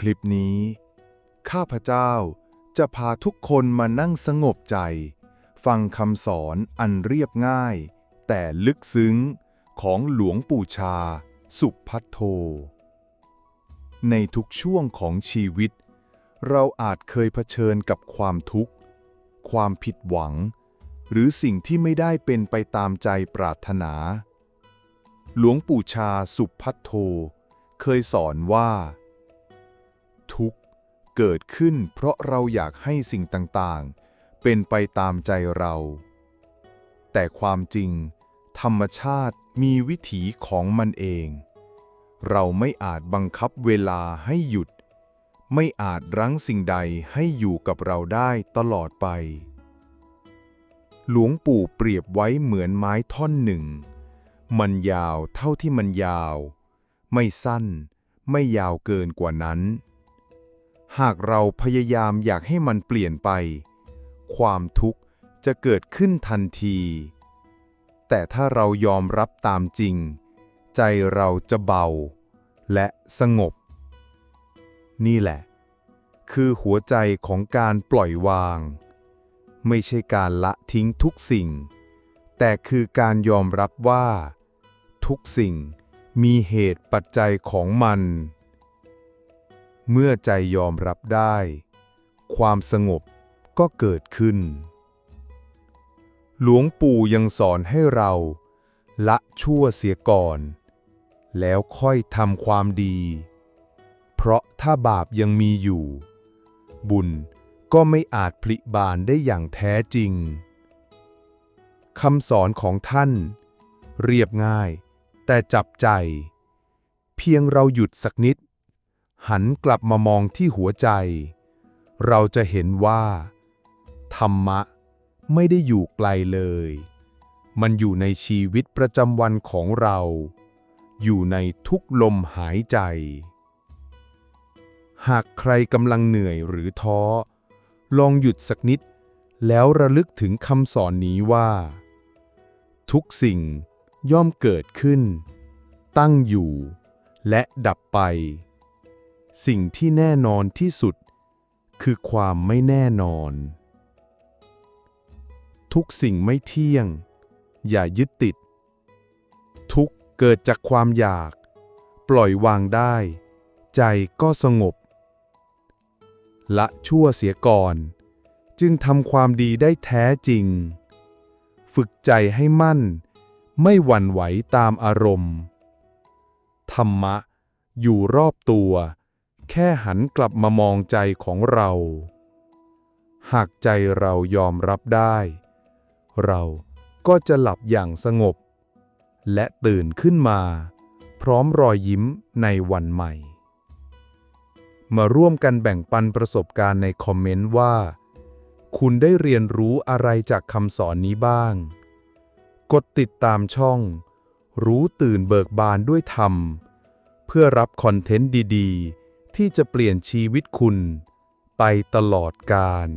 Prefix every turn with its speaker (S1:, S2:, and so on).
S1: คลิปนี้ ข้าพเจ้าจะพาทุกคนมานั่งสงบใจ ฟังคำสอนอันเรียบง่าย แต่ลึกซึ้งของหลวงปู่ชา สุพัทโท ในทุกช่วงของชีวิต เราอาจเคยเผชิญกับความทุกข์ ความผิดหวัง หรือสิ่งที่ไม่ได้เป็นไปตามใจปรารถนา หลวงปู่ชาสุพัทโท เคยสอนว่า เกิดขึ้นเพราะเราอยากให้สิ่งต่างๆ เป็นไปตามใจเรา แต่ความจริง ธรรมชาติมีวิถีของมันเอง เราไม่อาจบังคับเวลาให้หยุด ไม่อาจรั้งสิ่งใดให้อยู่กับเราได้ตลอดไป หลวงปู่เปรียบไว้เหมือนไม้ท่อนหนึ่ง มันยาวเท่าที่มันยาว ไม่สั้น ไม่ยาวเกินกว่านั้น หากเราพยายามอยากให้มันเปลี่ยนไป ความทุกข์จะเกิดขึ้นทันที แต่ถ้าเรายอมรับตามจริง ใจเราจะเบา และสงบ นี่แหละ คือหัวใจของการปล่อยวาง ไม่ใช่การละทิ้งทุกสิ่ง แต่คือการยอมรับว่า ทุกสิ่งมีเหตุปัจจัยของมัน เมื่อใจยอมรับได้ ความสงบก็เกิดขึ้น หลวงปู่ยังสอนให้เราละชั่วเสียก่อน แล้วค่อยทำความดี เพราะถ้าบาปยังมีอยู่ บุญก็ไม่อาจพลิบานได้อย่างแท้จริงคำสอนของท่าน เรียบง่าย แต่จับใจ เพียงเราหยุดสักนิด หันกลับมามองที่หัวใจ เราจะเห็นว่า ธรรมะไม่ได้อยู่ไกลเลย มันอยู่ในชีวิตประจำวันของเรา อยู่ในทุกลมหายใจ หากใครกำลังเหนื่อยหรือท้อ ลองหยุดสักนิด แล้วระลึกถึงคำสอนนี้ว่า ทุกสิ่งย่อมเกิดขึ้น ตั้งอยู่ และดับไป สิ่งที่แน่นอนที่สุด คือความไม่แน่นอน ทุกสิ่งไม่เที่ยง อย่ายึดติด ทุกเกิดจากความอยาก ปล่อยวางได้ ใจก็สงบ ละชั่วเสียก่อน จึงทำความดีได้แท้จริง ฝึกใจให้มั่น ไม่หวั่นไหวตามอารมณ์ ธรรมะอยู่รอบตัว แค่หันกลับมามองใจของเรา หากใจเรายอมรับได้ เราก็จะหลับอย่างสงบ และตื่นขึ้นมา พร้อมรอยยิ้มในวันใหม่ มาร่วมกันแบ่งปันประสบการณ์ในคอมเมนต์ว่า คุณได้เรียนรู้อะไรจากคำสอนนี้บ้าง กดติดตามช่อง รู้ตื่นเบิกบานด้วยธรรม เพื่อรับคอนเทนต์ดี ๆ ที่จะเปลี่ยนชีวิตคุณไปตลอดกาล